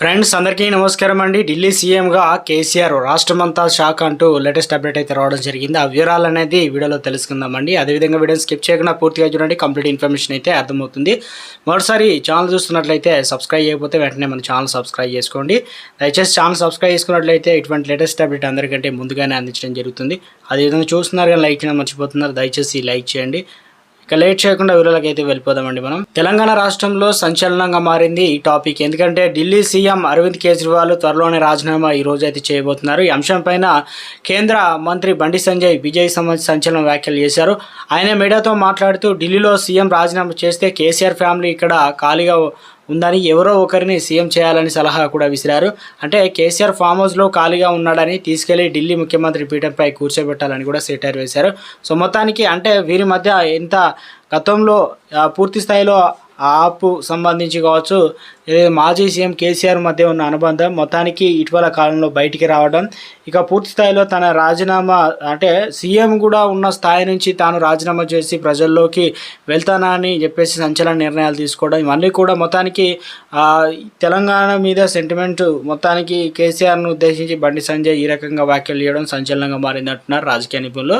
Friends అందరికీ నమస్కారం అండి. ఢిల్లీ సీఎంగా కేసీఆర్ రాష్ట్రమంతా షాక్ అంటూ లేటెస్ట్ అప్డేట్ అయితే రావడం జరిగింది. ఆ వివరాలు అనేది వీడియోలో తెలుసుకుందామండి అదేవిధంగా వీడియోని స్కిప్ చేయకుండా పూర్తిగా చూడండి. కంప్లీట్ ఇన్ఫర్మేషన్ అయితే అర్థమవుతుంది. మరోసారి ఛానల్ చూస్తున్నట్లయితే సబ్స్క్రైబ్ చేయకపోతే వెంటనే మన ఛానల్ సబ్స్క్రైబ్ చేసుకోండి. దయచేసి ఛానల్ సబ్స్క్రైబ్ చేసుకున్నట్లయితే ఇటువంటి లేటెస్ట్ అప్డేట్ అందరికంటే ముందుగానే అందించడం జరుగుతుంది. అదేవిధంగా చూస్తున్నారు కానీ లైక్ చేయడం మర్చిపోతున్నారు. దయచేసి లైక్ చేయండి. ఇక లేట్ చేయకుండా వివరాలకు అయితే వెళ్ళిపోదామండి మనం. తెలంగాణ రాష్ట్రంలో సంచలనంగా మారింది ఈ టాపిక్. ఎందుకంటే ఢిల్లీ సీఎం అరవింద్ కేజ్రీవాల్ త్వరలోనే రాజీనామా ఈ రోజు అయితే చేయబోతున్నారు. ఈ అంశం పైన కేంద్ర మంత్రి బండి సంజయ్ విజయ్ సంబంధించి సంచలన వ్యాఖ్యలు చేశారు. ఆయన మీడియాతో మాట్లాడుతూ ఢిల్లీలో సీఎం రాజీనామా చేస్తే కేసీఆర్ ఫ్యామిలీ ఇక్కడ ఖాళీగా ఉందని ఎవరో ఒకరిని సీఎం చేయాలని సలహా కూడా విసిరారు. అంటే కేసీఆర్ ఫామ్ హౌస్లో ఖాళీగా ఉన్నాడని తీసుకెళ్ళి ఢిల్లీ ముఖ్యమంత్రి పీఠంపై కూర్చోబెట్టాలని కూడా సెటైర్ వేశారు. సో మొత్తానికి అంటే వీరి మధ్య ఎంత గతంలో పూర్తి స్థాయిలో ఆపు సంబంధించి కావచ్చు లేదా మాజీ సీఎం కేసీఆర్ మధ్య ఉన్న అనుబంధం మొత్తానికి ఇటీవల కాలంలో బయటికి రావడం ఇక పూర్తి స్థాయిలో తన రాజీనామా అంటే సీఎం కూడా ఉన్న స్థాయి నుంచి తాను రాజీనామా చేసి ప్రజల్లోకి వెళ్తానా అని చెప్పేసి సంచలన నిర్ణయాలు తీసుకోవడం ఇవన్నీ కూడా మొత్తానికి తెలంగాణ మీద సెంటిమెంట్ మొత్తానికి కేసీఆర్ను ఉద్దేశించి బండి సంజయ్ ఈ రకంగా వ్యాఖ్యలు చేయడం సంచలనంగా మారింది అంటున్నారు రాజకీయ నిపుణులు.